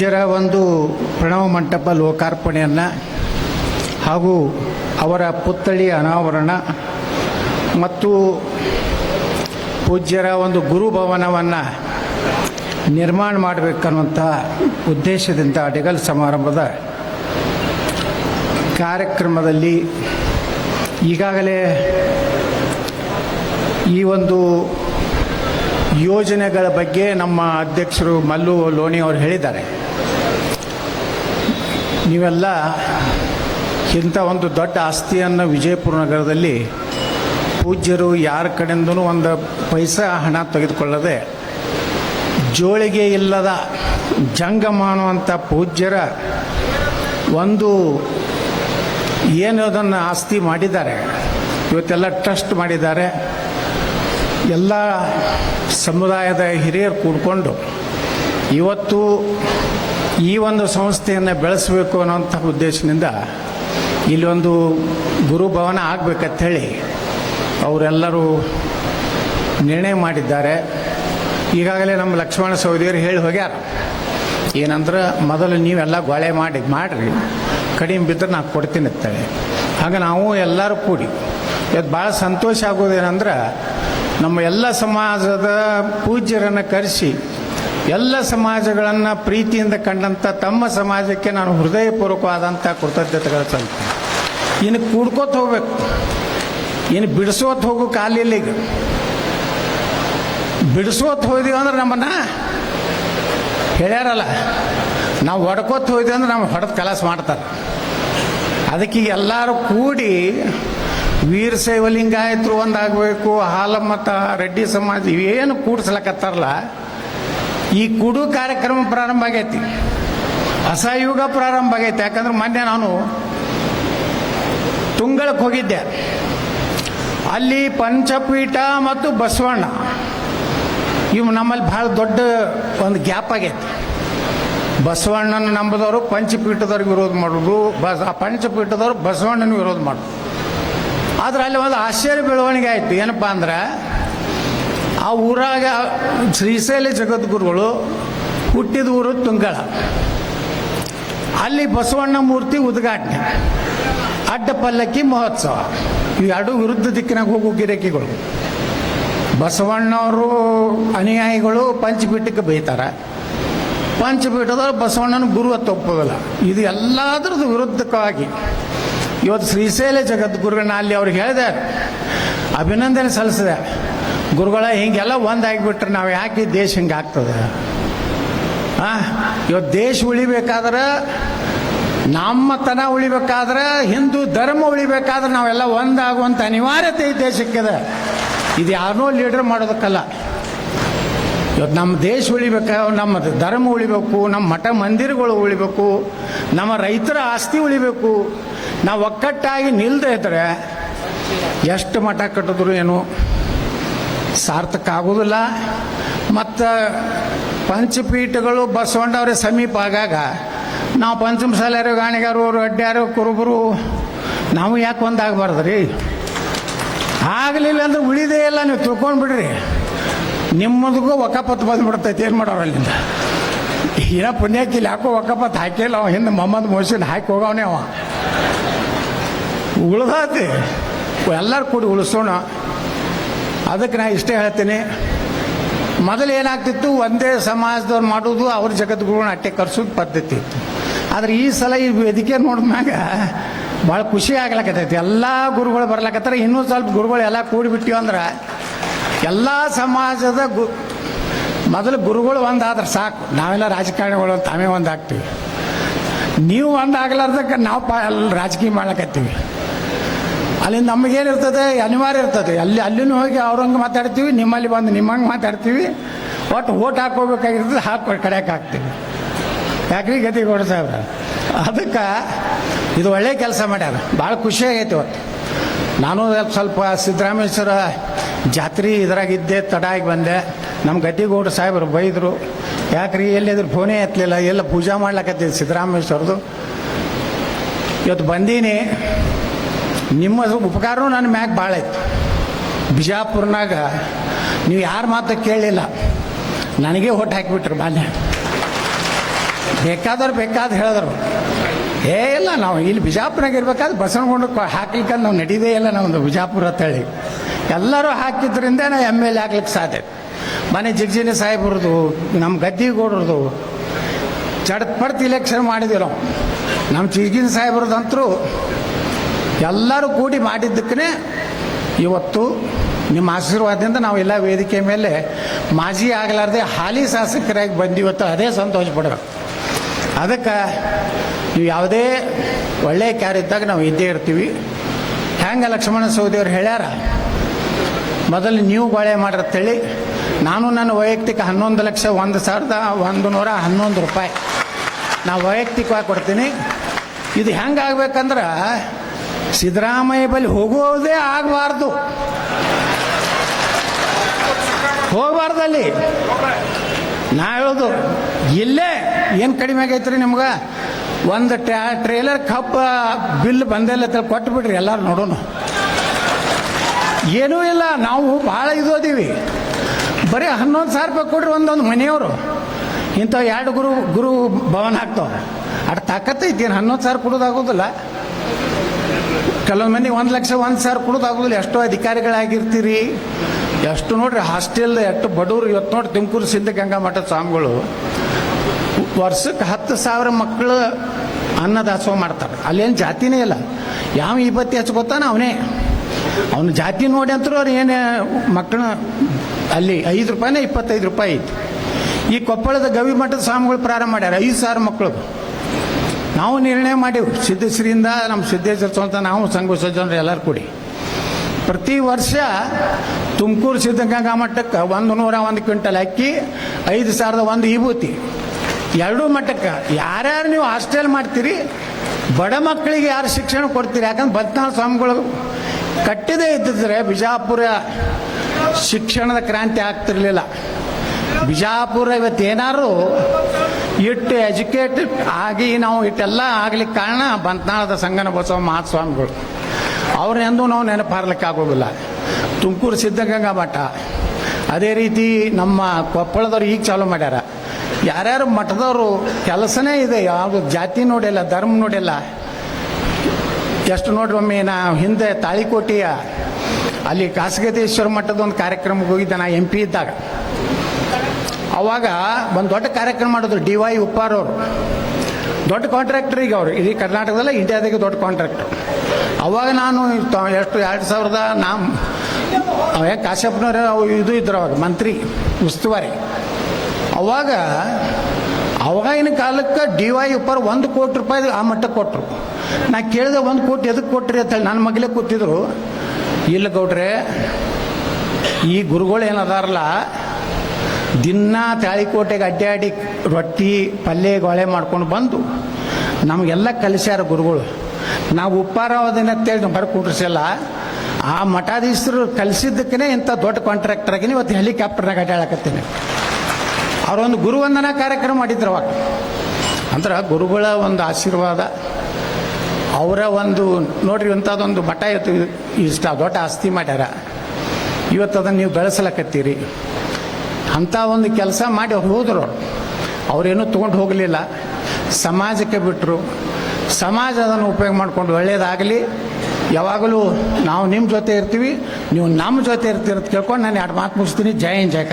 ಪೂಜ್ಯರ ಒಂದು ಪ್ರಣವ ಮಂಟಪ ಲೋಕಾರ್ಪಣೆಯನ್ನು ಹಾಗೂ ಅವರ ಪುತ್ಥಳಿ ಅನಾವರಣ ಮತ್ತು ಪೂಜ್ಯರ ಒಂದು ಗುರುಭವನವನ್ನು ನಿರ್ಮಾಣ ಮಾಡಬೇಕನ್ನುವಂಥ ಉದ್ದೇಶದಿಂದ ಅಡಿಗಲ್ ಸಮಾರಂಭದ ಕಾರ್ಯಕ್ರಮದಲ್ಲಿ ಈಗಾಗಲೇ ಈ ಒಂದು ಯೋಜನೆಗಳ ಬಗ್ಗೆ ನಮ್ಮ ಅಧ್ಯಕ್ಷರು ಮಲ್ಲು ಲೋಣಿ ಅವರು ಹೇಳಿದ್ದಾರೆ. ನೀವೆಲ್ಲ ಇಂಥ ಒಂದು ದೊಡ್ಡ ಆಸ್ತಿಯನ್ನು ವಿಜಯಪುರ ನಗರದಲ್ಲಿ ಪೂಜ್ಯರು ಯಾರ ಕಡೆಯಿಂದನೂ ಒಂದು ಪೈಸಾ ಹಣ ತೆಗೆದುಕೊಳ್ಳದೆ ಜೋಳಿಗೆ ಇಲ್ಲದ ಜಂಗಮ ಅನ್ನುವಂಥ ಪೂಜ್ಯರ ಒಂದು ಏನು ಅದನ್ನು ಆಸ್ತಿ ಮಾಡಿದ್ದಾರೆ. ಇವತ್ತೆಲ್ಲ ಟ್ರಸ್ಟ್ ಮಾಡಿದ್ದಾರೆ. ಎಲ್ಲ ಸಮುದಾಯದ ಹಿರಿಯರು ಕೂಡಿಕೊಂಡು ಇವತ್ತು ಈ ಒಂದು ಸಂಸ್ಥೆಯನ್ನು ಬೆಳೆಸಬೇಕು ಅನ್ನೋಂಥ ಉದ್ದೇಶದಿಂದ ಇಲ್ಲೊಂದು ಗುರುಭವನ ಆಗಬೇಕಂಥೇಳಿ ಅವರೆಲ್ಲರೂ ನಿರ್ಣಯ ಮಾಡಿದ್ದಾರೆ. ಈಗಾಗಲೇ ನಮ್ಮ ಲಕ್ಷ್ಮಣ ಸೌದಿಯವರು ಹೇಳಿ ಹೋಗ್ಯಾರ, ಏನಂದ್ರೆ ಮೊದಲು ನೀವೆಲ್ಲ ಗೊಳೆ ಮಾಡಿ, ಮಾಡಿರಿ, ಕಡಿಮೆ ಬಿದ್ದರೆ ನಾನು ಕೊಡ್ತೀನಿ ಅಂತೇಳಿ. ಹಾಗೆ ನಾವು ಎಲ್ಲರೂ ಕೂಡಿ, ಇವತ್ತು ಭಾಳ ಸಂತೋಷ ಆಗೋದೇನೆಂದ್ರೆ ನಮ್ಮ ಎಲ್ಲ ಸಮಾಜದ ಪೂಜ್ಯರನ್ನು ಕರೆಸಿ ಎಲ್ಲ ಸಮಾಜಗಳನ್ನು ಪ್ರೀತಿಯಿಂದ ಕಂಡಂಥ ತಮ್ಮ ಸಮಾಜಕ್ಕೆ ನಾನು ಹೃದಯಪೂರ್ವಕವಾದಂಥ ಕೃತಜ್ಞತೆಗಳು ಸಲ್ತೀನಿ ಇನ್ನು ಕೂಡ್ಕೋತ ಹೋಗ್ಬೇಕು. ಇನ್ನು ಬಿಡಿಸೋತ್ ಹೋಗೋ ಕಾಲಿಲ್ಲ ಈಗ. ಬಿಡಿಸೋತ್ ಹೋಯ್ದೀವಿ ಅಂದ್ರೆ ನಮ್ಮನ್ನ ಹೇಳ್ಯಾರಲ್ಲ, ನಾವು ಹೊಡ್ಕೋತ ಹೋಯ್ದೀವಿ ಅಂದ್ರೆ ನಮ್ಮ ಹೊಡೆದು ಕಲಾಸ ಮಾಡ್ತಾರೆ. ಅದಕ್ಕೆ ಎಲ್ಲರೂ ಕೂಡಿ ವೀರಶೈವ ಲಿಂಗಾಯತರು ಒಂದಾಗಬೇಕು ಹಾಲಮ್ಮತ ರೆಡ್ಡಿ ಸಮಾಜ ಇವೇನು ಕೂಡಿಸ್ಲಕತ್ತಾರಲ್ಲ ಈ ಕುಡು ಕಾರ್ಯಕ್ರಮ ಪ್ರಾರಂಭ ಆಗೈತಿ. ಅಸಹಯುಗ ಪ್ರಾರಂಭ ಆಗೈತೆ. ಯಾಕಂದ್ರೆ ಮೊನ್ನೆ ನಾನು ತುಂಗಳಕ್ಕೆ ಹೋಗಿದ್ದೆ. ಅಲ್ಲಿ ಪಂಚಪೀಠ ಮತ್ತು ಬಸವಣ್ಣ, ಇವು ನಮ್ಮಲ್ಲಿ ಭಾಳ ದೊಡ್ಡ ಒಂದು ಗ್ಯಾಪ್ ಆಗೈತಿ. ಬಸವಣ್ಣನ ನಂಬದವರು ಪಂಚಪೀಠದವ್ರಿಗೆ ವಿರೋಧ ಮಾಡೋದು, ಬಸ್, ಆ ಪಂಚಪೀಠದವ್ರು ಬಸವಣ್ಣನ ವಿರೋಧ ಮಾಡೋದು. ಆದ್ರೆ ಅಲ್ಲಿ ಒಂದು ಆಶ್ಚರ್ಯ ಬೆಳವಣಿಗೆ ಆಯ್ತು. ಏನಪ್ಪ ಅಂದ್ರೆ ಆ ಊರಾಗ ಶ್ರೀಶೈಲ ಜಗದ್ಗುರುಗಳು ಹುಟ್ಟಿದ ಊರು ತುಂಗಳ. ಅಲ್ಲಿ ಬಸವಣ್ಣ ಮೂರ್ತಿ ಉದ್ಘಾಟನೆ. ಅಡ್ಡ ಪಲ್ಲಕ್ಕಿ ಮಹೋತ್ಸವ ಇವೆರಡು ವಿರುದ್ಧ ದಿಕ್ಕಿನಾಗ ಹೋಗೋ ಗಿರಕಿಗಳು. ಬಸವಣ್ಣವರು ಅನುಯಾಯಿಗಳು ಪಂಚಪೀಠಕ್ಕೆ ಬೈತಾರೆ. ಪಂಚಪೀಠದವ್ರು ಬಸವಣ್ಣನ ಗುರು ಒಪ್ಪೋದಿಲ್ಲ. ಇದು ಎಲ್ಲದ್ರದ್ದು ವಿರುದ್ಧವಾಗಿ ಇವತ್ತು ಶ್ರೀಶೈಲ ಜಗದ್ಗುರುಗಳನ್ನ ಅಲ್ಲಿ ಅವ್ರಿಗೆ ಹೇಳಿದೆ, ಅಭಿನಂದನೆ ಸಲ್ಲಿಸಿದೆ. ಗುರುಗಳ, ಹಿಂಗೆಲ್ಲ ಒಂದಾಗಿಬಿಟ್ರೆ ನಾವು ಯಾಕೆ ದೇಶ ಹಿಂಗೆ ಆಗ್ತದೆ? ಆ ಇವತ್ತು ದೇಶ ಉಳಿಬೇಕಾದ್ರೆ ನಮ್ಮ ತನ ಉಳಿಬೇಕಾದ್ರೆ, ಹಿಂದೂ ಧರ್ಮ ಉಳಿಬೇಕಾದ್ರೆ ನಾವೆಲ್ಲ ಒಂದಾಗುವಂಥ ಅನಿವಾರ್ಯತೆ ಈ ದೇಶಕ್ಕಿದೆ. ಇದು ಯಾರನ್ನೋ ಲೀಡರ್ ಮಾಡೋದಕ್ಕಲ್ಲ. ಇವತ್ತು ನಮ್ಮ ದೇಶ ಉಳಿಬೇಕು, ನಮ್ಮ ಧರ್ಮ ಉಳಿಬೇಕು, ನಮ್ಮ ಮಠ ಮಂದಿರಗಳು ಉಳಿಬೇಕು, ನಮ್ಮ ರೈತರ ಆಸ್ತಿ ಉಳಿಬೇಕು. ನಾವು ಒಕ್ಕಟ್ಟಾಗಿ ನಿಲ್ದೇ ಇದ್ದರೆ ಎಷ್ಟು ಮಠ ಕಟ್ಟಿದ್ರು ಏನು? ಸಾರ್ಥಕ ಆಗೋದಿಲ್ಲ ಮತ್ತು ಪಂಚಪೀಠಗಳು ಬಸವಣ್ಣವ್ರ ಸಮೀಪ ಆಗಾಗ ನಾವು ಪಂಚಮಸಾಲ್ಯರು ಗಾಣಿಗಾರು ಅಡ್ಡ್ಯಾರು, ಕುರುಬರು, ನಾವು ಯಾಕೆ ಒಂದಾಗಬಾರ್ದು ರೀ ಆಗಲಿಲ್ಲ ಅಂದ್ರೆ ಉಳಿದೇ ಇಲ್ಲ, ನೀವು ತಿಳ್ಕೊಂಡು ಬಿಡ್ರಿ ನಿಮ್ಮದಕ್ಕೂ ಒಕ್ಕಪತ್ತು ಬಂದ್ಬಿಡ್ತೈತಿ, ಏನು ಮಾಡೋರು ಅಲ್ಲಿಂದ? ಏನ ಪುಣ್ಯಕ್ಕಿಲ್ಲ ಯಾಕೋ ಒಕ್ಕಪತ್ತು ಹಾಕಿಲ್ಲ ಅವ, ಹಿಂದೆ ಮೊಹಮ್ಮದ್ ಮೊಹಸಿನ್ ಹಾಕಿ ಹೋಗವನೇ ಅವ. ಉಳ್ದಾತಿ. ಎಲ್ಲರೂ ಕೂಡಿ ಉಳಿಸೋಣ. ಅದಕ್ಕೆ ನಾನು ಇಷ್ಟೇ ಹೇಳ್ತೀನಿ. ಮೊದಲು ಏನಾಗ್ತಿತ್ತು, ಒಂದೇ ಸಮಾಜದವ್ರು ಮಾಡೋದು ಅವ್ರ ಜಗದ್ಗುರುಗಳನ್ನ ಅಟ್ಟೆ ಕರ್ಸೋದು ಪದ್ಧತಿ. ಇತ್ತು ಆದ್ರೆ ಈ ಸಲ ಈ ವೇದಿಕೆ ನೋಡಿದ್ಮ್ಯಾಗ ಭಾಳ ಖುಷಿ ಆಗ್ಲಕತ್ತೈತಿ. ಎಲ್ಲ ಗುರುಗಳು ಬರ್ಲಕತ್ತಾರ. ಇನ್ನೂ ಸ್ವಲ್ಪ ಗುರುಗಳು ಎಲ್ಲ ಕೂಡಿಬಿಟ್ಟಿವಿ ಅಂದ್ರೆ ಎಲ್ಲ ಸಮಾಜದ ಗು, ಮೊದಲು ಗುರುಗಳು ಒಂದಾದ್ರೆ ಸಾಕು. ನಾವೆಲ್ಲ ರಾಜಕಾರಣಿಗಳು ತಾವೇ ಒಂದಾಗ್ತೀವಿ. ನೀವು ಒಂದಾಗ್ಲಾರ್ದಕ್ಕೆ ನಾವು ಪಾ ರಾಜಕೀಯ ಮಾಡ್ಲಕತ್ತೀವಿ. ಅಲ್ಲಿ ನಮಗೇನಿರ್ತದೆ ಅನಿವಾರ್ಯ ಇರ್ತದೆ. ಅಲ್ಲಿ ಅಲ್ಲಿನೂ ಹೋಗಿ ಅವ್ರಂಗೆ ಮಾತಾಡ್ತೀವಿ, ನಿಮ್ಮಲ್ಲಿ ಬಂದು ನಿಮ್ಮಂಗೆ ಮಾತಾಡ್ತೀವಿ. ಒಟ್ಟು ಓಟ್ ಹಾಕೋಬೇಕಾಗಿರ್ತದೆ ಹಾಕಿ ಕಡೆಯಕ್ಕೆ ಹಾಕ್ತೀವಿ. ಯಾಕ್ರಿ ಗತಿಗೌಡ ಸಾಹೇಬ್ರ? ಅದಕ್ಕೆ ಇದು ಒಳ್ಳೆ ಕೆಲಸ ಮಾಡ್ಯಾರ. ಭಾಳ ಖುಷಿ ಆಗೈತೆ ಇವತ್ತು ನಾನು ಸ್ವಲ್ಪ ಸಿದ್ದರಾಮೇಶ್ವರ ಜಾತ್ರೆ ಇದ್ರಾಗಿದ್ದೆ ತಡ ಆಗಿ ಬಂದೆ. ನಮ್ಮ ಗದ್ದಿಗೌಡ ಸಾಹೇಬರು ಬೈದರು. ಯಾಕ್ರಿ ಎಲ್ಲಿದ್ರು ಫೋನೇ ಎತ್ತಲಿಲ್ಲ ಎಲ್ಲ ಪೂಜಾ ಮಾಡ್ಲಕತ್ತಿದ್ದು ಸಿದ್ದರಾಮೇಶ್ವರದು. ಇವತ್ತು ಬಂದೀನಿ. ನಿಮ್ಮ ಉಪಕಾರನೂ ನನ್ನ ಮ್ಯಾಗ ಭಾಳ ಐತಿ. ಬಿಜಾಪುರ್ನಾಗ ನೀವು ಯಾರ ಮಾತು ಕೇಳಲಿಲ್ಲ ನನಗೆ ಹೊಟ್ಟು ಹಾಕಿಬಿಟ್ರು ಬಾಲ್ಯ ಬೇಕಾದವ್ರು ಬೇಕಾದ ಹೇಳಿದ್ರು. ಏ ಇಲ್ಲ, ನಾವು ಇಲ್ಲಿ ಬಿಜಾಪುರಾಗ ಇರ್ಬೇಕಾದ್ರೆ ಬಸವನಗೊಂಡು ಹಾಕ್ಲಿಕ್ಕೆ ನಾವು ನಡೀದೇ ಇಲ್ಲ ನಮ್ಮದು ಬಿಜಾಪುರ ಅಂತೇಳಿ ಎಲ್ಲರೂ ಹಾಕಿದ್ರಿಂದ ನಾ ಎಂ ಎಲ್ ಎ ಆಗ್ಲಿಕ್ಕೆ ಸಾಧ್ಯ ಮನೆ ಜಿಗ್ಜಿನಿ ಸಾಹೇಬ್ರದ್ದು ನಮ್ಮ ಗದ್ದಿಗೌಡ್ರದ್ದು ಚಡತ್ ಪಡ್ತ ಇಲೆಕ್ಷನ್ ಮಾಡಿದ್ವಿ ನಾವು ನಮ್ಮ ಸಾಹೇಬ್ರದ್ದು ಸಾಹೇಬ್ರದಂತರೂ ಎಲ್ಲರೂ ಕೂಡಿ ಮಾಡಿದ್ದಕ್ಕೇ ಇವತ್ತು ನಿಮ್ಮ ಆಶೀರ್ವಾದದಿಂದ ನಾವು ಎಲ್ಲ ವೇದಿಕೆ ಮೇಲೆ ಮಾಜಿ ಆಗಲಾರ್ದೆ ಹಾಲಿ ಶಾಸಕರಾಗಿ ಬಂದಿವತ್ತು ಅದೇ ಸಂತೋಷ ಪಡಬೇಕು. ಅದಕ್ಕೆ ನೀವು ಯಾವುದೇ ಒಳ್ಳೆಯ ಕಾರ್ಯ ಇದ್ದಾಗ ನಾವು ಇದ್ದೇ ಇರ್ತೀವಿ. ಹೆಂಗೆ ಲಕ್ಷ್ಮಣ ಸೌದಿಯವ್ರು ಹೇಳ್ಯಾರ, ಮೊದಲು ನೀವು ಬಾಳೆ ಹೇಳಿ ನಾನು ನನ್ನ ವೈಯಕ್ತಿಕ ಹನ್ನೊಂದು ಲಕ್ಷ ಒಂದು ಸಾವಿರದ ಒಂದು ನೂರ ಹನ್ನೊಂದು ರೂಪಾಯಿ. ನಾವು ವೈಯಕ್ತಿಕವಾಗಿ ಕೊಡ್ತೀನಿ. ಇದು ಹೆಂಗೆ ಆಗ್ಬೇಕಂದ್ರೆ ಸಿದ್ದರಾಮಯ್ಯ ಬಳಿ ಹೋಗೋದೇ ಆಗಬಾರ್ದು. ಹೋಗಬಾರ್ದಲ್ಲಿ. ನಾ ಹೇಳೋದು, ಇಲ್ಲೇ ಏನು ಕಡಿಮೆ ಆಗೈತ್ರಿ ನಿಮ್ಗೆ? ಒಂದು ಟ್ಯಾ, ಟ್ರೇಲರ್ ಕಪ್ಪ, ಬಿಲ್ ಬಂದೆಲ್ಲ ಕೊಟ್ಟು ಬಿಡ್ರಿ ಎಲ್ಲರೂ ನೋಡೋಣ ಏನೂ ಇಲ್ಲ, ನಾವು ಭಾಳ ಇದು ಅದೀವಿ. ಬರೀ ಹನ್ನೊಂದು ಸಾವಿರ ರೂಪಾಯಿ ಕೊಡ್ರಿ ಒಂದೊಂದು ಮನೆಯವರು. ಇಂಥ ಎರಡು ಗುರು ಗುರು ಭವನ ಹಾಕ್ತಾವೆ ಅಷ್ಟು ತಾಕತ್ತೈತಿ ಏನು ಹನ್ನೊಂದು ಸಾವಿರ ಕೊಡೋದಾಗೋದಿಲ್ಲ ಕೆಲವೊಂದು ಮಂದಿಗೆ ಒಂದು ಲಕ್ಷ, ಒಂದು ಸಾವಿರ ಕೊಡೋದಾಗೋದಿಲ್ಲ ಎಷ್ಟೋ ಅಧಿಕಾರಿಗಳಾಗಿರ್ತೀರಿ. ಎಷ್ಟು ನೋಡ್ರಿ, ಹಾಸ್ಟೆಲ್, ಎಷ್ಟು ಬಡವರು ಇವತ್ತು ನೋಡಿ ತುಮಕೂರು ಸಿದ್ಧಗಂಗಾ ಮಠದ ಸ್ವಾಮಿಗಳು. ವರ್ಷಕ್ಕೆ ಹತ್ತು ಸಾವಿರ ಮಕ್ಕಳು ಅನ್ನದಾಸೋಹ ಮಾಡ್ತಾರೆ. ಅಲ್ಲೇನು ಜಾತಿನೇ ಇಲ್ಲ. ಯಾವ ಬತ್ತಿ ಹಚ್ಕೋತಾನ ಅವನೇ. ಅವನು ಜಾತಿ ನೋಡಿ ಅಂತರೂ ಅವ್ರು ಏನು ಮಕ್ಕಳ ಅಲ್ಲಿ ಐದು ರೂಪಾಯಿನೇ ಇಪ್ಪತ್ತೈದು ರೂಪಾಯಿ ಐತಿ. ಈ ಕೊಪ್ಪಳದ ಗವಿ ಮಠದ ಸ್ವಾಮಿಗಳು ಪ್ರಾರಂಭ ಮಾಡ್ಯಾರ, ಐದು ಸಾವಿರ ಮಕ್ಕಳು. ನಾವು ನಿರ್ಣಯ ಮಾಡಿವು. ಸಿದ್ಧಶ್ರೀಯಿಂದ ನಮ್ಮ ಸಿದ್ದೇಶ್ವರ ಸ್ವಂತ ನಾವು ಸಂಘ ಸಜ್ಜನರು ಎಲ್ಲರೂ ಕೂಡಿ. ಪ್ರತಿ ವರ್ಷ ತುಮಕೂರು ಸಿದ್ಧಗಂಗಾ ಮಠಕ್ಕೆ ಒಂದು ನೂರ ಒಂದು ಕ್ವಿಂಟಲ್ ಅಕ್ಕಿ, ಐದು ಸಾವಿರದ ಒಂದು ವಿಭೂತಿ. ಎರಡೂ ಮಠಕ್ಕೆ ಯಾರ್ಯಾರು ನೀವು ಹಾಸ್ಟೆಲ್ ಮಾಡ್ತೀರಿ, ಬಡ ಮಕ್ಕಳಿಗೆ ಯಾರು ಶಿಕ್ಷಣ ಕೊಡ್ತೀರಿ? ಯಾಕಂದ್ರೆ ಬದ್ನಾಳ್ ಸ್ವಾಮಿಗಳು ಕಟ್ಟಿದೇ ಇದ್ದಿದ್ರೆ ಬಿಜಾಪುರ ಶಿಕ್ಷಣದ ಕ್ರಾಂತಿ ಆಗ್ತಿರ್ಲಿಲ್ಲ. ಬಿಜಾಪುರ ಇವತ್ತು ಏನಾರು ಇಟ್ಟು ಎಜುಕೇಟೆಡ್ ಆಗಿ ನಾವು ಇಟ್ಟೆಲ್ಲ ಆಗ್ಲಿಕ್ಕೆ ಕಾರಣ ಬಂತನಾಳದ ಸಂಗನ ಬಸವ ಮಹಾಸ್ವಾಮಿಗಳು ಅವ್ರನ್ನೆಂದೂ ನಾವು ನೆನಪಾರ್ಲಿಕ್ಕೆ ಆಗೋದಿಲ್ಲ. ತುಮಕೂರು ಸಿದ್ಧಗಂಗಾ ಮಠ. ಅದೇ ರೀತಿ ನಮ್ಮ ಕೊಪ್ಪಳದವ್ರು ಈಗ ಚಾಲೂ ಮಾಡ್ಯಾರ. ಯಾರ್ಯಾರು ಮಠದವರು ಕೆಲಸನೇ ಇದೆ, ಯಾವುದು ಜಾತಿ ನೋಡಿಲ್ಲ, ಧರ್ಮ ನೋಡಿಲ್ಲ. ಎಷ್ಟು ನೋಡ್ರಿ ಒಮ್ಮೆ ನಾ ಹಿಂದೆ ತಾಳಿಕೋಟೆಯ ಅಲ್ಲಿ ಕಾಸಗತೇಶ್ವರ ಮಠದ ಒಂದು ಕಾರ್ಯಕ್ರಮಕ್ಕೆ ಹೋಗಿದ್ದೆ ನಾ ಎಂ ಪಿ ಇದ್ದಾಗ. ಅವಾಗ ಒಂದು ದೊಡ್ಡ ಕಾರ್ಯಕ್ರಮ ಮಾಡಿದ್ರು ಡಿ ವೈ ಉಪ್ಪಾರ್ ಅವರು. ದೊಡ್ಡ ಕಾಂಟ್ರಾಕ್ಟರ್ ಈಗ ಅವರು. ಇಡೀ ಕರ್ನಾಟಕದಲ್ಲ ಇಂಡಿಯಾದಾಗೆ ದೊಡ್ಡ ಕಾಂಟ್ರಾಕ್ಟರ್ ಅವಾಗ ನಾನು ಎಷ್ಟು, ಎರಡು ಸಾವಿರದ ನಾಮ್, ಅವು ಇದು ಇದ್ರು ಅವಾಗ, ಮಂತ್ರಿ, ಉಸ್ತುವಾರಿ. ಅವಾಗ, ಅವಾಗಿನ ಕಾಲಕ್ಕೆ ಡಿ ವೈ ಉಪ್ಪರ್ ಒಂದು ಕೋಟಿ ರೂಪಾಯಿ ಆ ಮಟ್ಟಕ್ಕೆ ಕೊಟ್ಟರು ನಾ ಕೇಳಿದೆ ಒಂದು ಕೋಟಿ ಎದಕ್ಕೆ ಕೊಟ್ರಿ ಅಂತ ಹೇಳಿ ನನ್ನ ಮಗಲೇ ಕೂತಿದ್ರು. ಇಲ್ಲ ಗೌಡ್ರೆ, ಈ ಗುರುಗಳು ಏನದಾರಲ್ಲ ದಿನ ತಾಳಿಕೋಟೆಗೆ ಅಡ್ಡಾಡಿ ರೊಟ್ಟಿ ಪಲ್ಯ ಗೊಳೆ ಮಾಡ್ಕೊಂಡು ಬಂದು ನಮಗೆಲ್ಲ ಕಲಿಸ್ಯಾರ ಗುರುಗಳು. ನಾವು ಉಪ್ಪಾರವದಿನ ಅಂತೇಳಿ ನಾವು ಬರ ಕೂಡ್ರಿಸಲ್ಲ. ಆ ಮಠಾಧೀಶರು ಕಲಿಸಿದ್ದಕ್ಕೇ ಇಂಥ ದೊಡ್ಡ ಕಾಂಟ್ರಾಕ್ಟರ್ ಆಗಿನಿ ಇವತ್ತು ಹೆಲಿಕಾಪ್ಟರ್ನಾಗ ಅಡ್ಡಾಡಕತ್ತೀನಿ ಅವರೊಂದು ಗುರುವಂದನಾ ಕಾರ್ಯಕ್ರಮ ಮಾಡಿದ್ರು ಅವಾಗ. ಅಂದ್ರೆ ಗುರುಗಳ ಒಂದು ಆಶೀರ್ವಾದ, ಅವರ ಒಂದು ನೋಡ್ರಿ ಇಂಥದ್ದೊಂದು ಮಠ ಇವತ್ತು ಇಷ್ಟ ದೊಡ್ಡ ಆಸ್ತಿ ಮಾಡ್ಯಾರ. ಇವತ್ತು ಅದನ್ನು ನೀವು ಬೆಳೆಸಲಕತ್ತೀರಿ. ಅಂಥ ಒಂದು ಕೆಲಸ ಮಾಡಿ ಅವ್ರು ಹೋದರು. ಅವ್ರು ಅವರೇನು ತೊಗೊಂಡು ಹೋಗಲಿಲ್ಲ. ಸಮಾಜಕ್ಕೆ ಬಿಟ್ಟರು ಸಮಾಜ ಅದನ್ನು ಉಪಯೋಗ ಮಾಡ್ಕೊಂಡು ಒಳ್ಳೆಯದಾಗಲಿ ಯಾವಾಗಲೂ ನಾವು ನಿಮ್ಮ ಜೊತೆ ಇರ್ತೀವಿ, ನೀವು ನಮ್ಮ ಜೊತೆ ಇರ್ತೀರ ಕೇಳ್ಕೊಂಡು ನಾನು ಎರಡು ಮಾತು ಮುಗಿಸ್ತೀನಿ. ಜೈ ಹಿಂದ್, ಜೈ